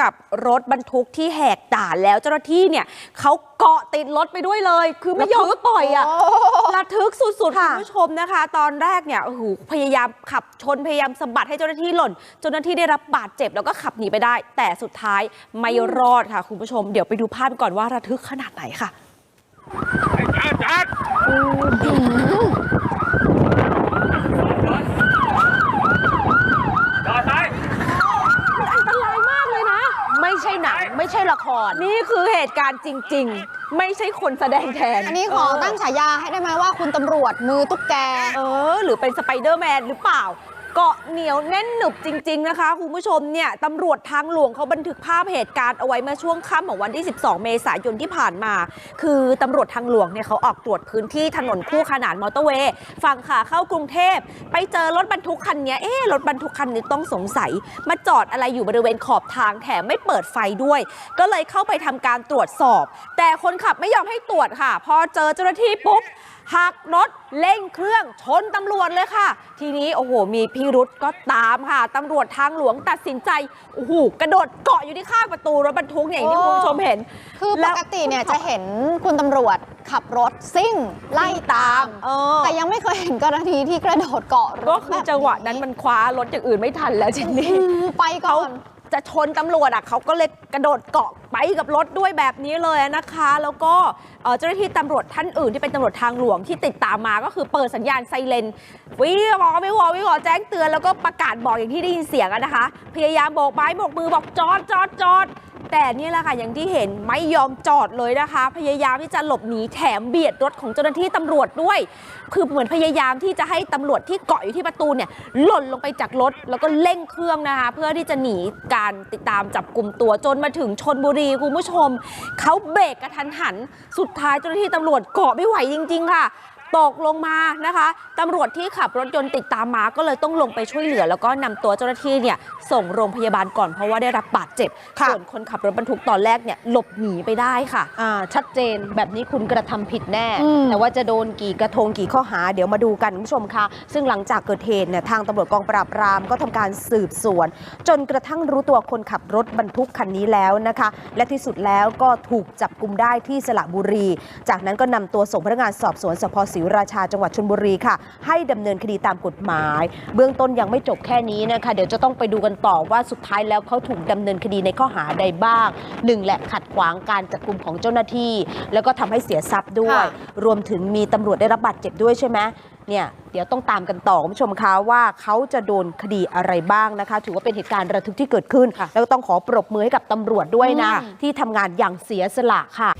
กับรถบรรทุกที่แหกด่านแล้วเจ้าหน้าที่เนี่ยเขาเกาะติดรถไปด้วยเลย คือไม่ยอมปล่อยอะระทึกสุดๆ คุค่ะณผู้ชมนะคะ ตอนแรกเนี่ยโอ้โหพยายามขับชนพยายามสะบัดให้เจ้าหน้าที่หล่นเจ้าหน้าที่ได้รับบาดเจ็บแล้วก็ขับหนีไปได้ แต่สุดท้ายไม่รอดค่ะ คุณผู้ชมเดี๋ยวไปดูภาพก่อนว่าระทึกขนาดไหนค่ะ จัดจัดจอดซ้าย อันตรายมากเลยนะ ไม่ใช่หนัง ไม่ใช่ละคร นี่คือเหตุการณ์จริง ๆ ไม่ใช่คนแสดงแทน อันนี้ขอตั้งฉายาให้ได้ไหมว่าคุณตำรวจมือตุ๊กแก เออ หรือเป็นสไปเดอร์แมนหรือเปล่า เกาะเหนียวแน่นหนึบจริง ๆ นะคะคุณผู้ชมเนี่ยตำรวจทางหลวงเขาบันทึกภาพเหตุการณ์เอาไว้เมื่อช่วงค่ำของวันที่ 12 เมษายนที่ผ่านมา คือตำรวจทางหลวงเนี่ยเขาออกตรวจพื้นที่ถนนคู่ขนานมอเตอร์เวย์ฝั่งขาเข้ากรุงเทพ ไปเจอรถบรรทุกคันเนี้ยเอ๊รถบรรทุกคันนี้ต้องสงสัย มาจอดอะไรอยู่บริเวณขอบทางแถมไม่เปิดไฟด้วย ก็เลยเข้าไปทำการตรวจสอบ แต่คนขับไม่ยอมให้ตรวจค่ะ พอเจอเจ้าหน้าที่ปุ๊บหักรถเร่งเครื่องชนตำรวจเลยค่ะ ทีนี้โอ้โห มีพิรุษก็ตามค่ะตำรวจทางหลวงตัดสินใจโอ้โหกระโดดเกาะอยู่ที่ข้างประตูรถบรรทุกเนี่ยอย่างที่คุณผู้ชมเห็น คือปแล้วกติเนี่ยจะเห็นคุณตำรวจขับรถซิ่งไล่ตามเออแต่ยังไม่เคยเห็นกรณีที่กระโดดเกาะรก็ถคือจังหวะนั้นมันคว้ารถอย่างอื่นไม่ทันแล้วเจนนี่อืมไปก่เขาอน จะชนตำรวจอะเขาก็เลยกระโดดเกาะไปกับรถด้วยแบบนี้เลยนะคะ แล้วก็เจ้าหน้าที่ตำรวจท่านอื่นที่เป็นตำรวจทางหลวงที่ติดตามมาก็คือเปิดสัญญาณไซเรนวิวอวิวอวิวอแจ้งเตือนแล้วก็ประกาศบอกอย่างที่ได้ยินเสียงนะคะ พยายามโบกไม้โบกมือบอกจอดจอดจอด แต่นี่แหละค่ะอย่างที่เห็นไม่ยอมจอดเลยนะคะ พยายามที่จะหลบหนีแถมเบียดรถของเจ้าหน้าที่ตำรวจด้วย คือเหมือนพยายามที่จะให้ตำรวจที่เกาะอยู่ที่ประตูเนี่ยหล่นลงไปจากรถแล้วก็เร่งเครื่องนะคะ เพื่อที่จะหนีการติดตามจับกลุ่มตัวจนมาถึงชนบุรีคุณผู้ชมเขาเบรกกระทันหันสุดท้ายเจ้าหน้าที่ตำรวจเกาะไม่ไหวจริง ๆ ค่ะ ตกลงมานะคะตำรวจที่ขับรถยนต์ติดตามมาก็เลยต้องลงไปช่วยเหลือ แล้วก็นำตัวเจ้าหน้าที่เนี่ยส่งโรงพยาบาลก่อนเพราะว่าได้รับบาดเจ็บ ค่ะส่วนคนขับรถบรรทุกตอนแรกเนี่ยหลบหนีไปได้ค่ะ อ่าชัดเจนแบบนี้คุณกระทำผิดแน่ อืม แต่ว่าจะโดนกี่กระทงกี่ข้อหาเดี๋ยวมาดูกันคุณผู้ชมค่ะซึ่งหลังจากเกิดเหตุเนี่ยทางตำรวจกองปราบปรามก็ทำการสืบสวน จนกระทั่งรู้ตัวคนขับรถบรรทุกคันนี้แล้วนะคะ และที่สุดแล้วก็ถูกจับกลุ่มได้ที่สระบุรี จากนั้นก็นำตัวส่งพนักงานสอบสวนสพศรีราชาจังหวัดชลบุรีค่ะ ให้ดำเนินคดีตามกฎหมาย เบื้องต้นยังไม่จบแค่นี้นะคะ เดี๋ยวจะต้องไปดูกันต่อว่าสุดท้ายแล้วเขาถูกดำเนินคดีในข้อหาใดบ้างหนึ่งแหละขัดขวางการจับกลุ่มของเจ้าหน้าที่ แล้วก็ทำให้เสียทรัพย์ด้วยค่ะรวมถึงมีตำรวจได้รับบาดเจ็บด้วยใช่ไหมเนี่ยเดี๋ยวต้องตามกันต่อคุณผู้ชมคะว่าเขาจะโดนคดีอะไรบ้างนะคะ ถือว่าเป็นเหตุการณ์ระทึกที่เกิดขึ้น แล้วก็ต้องขอปรบมือให้กับตำรวจด้วยนะ ที่ทำงานอย่างเสียสละค่ะ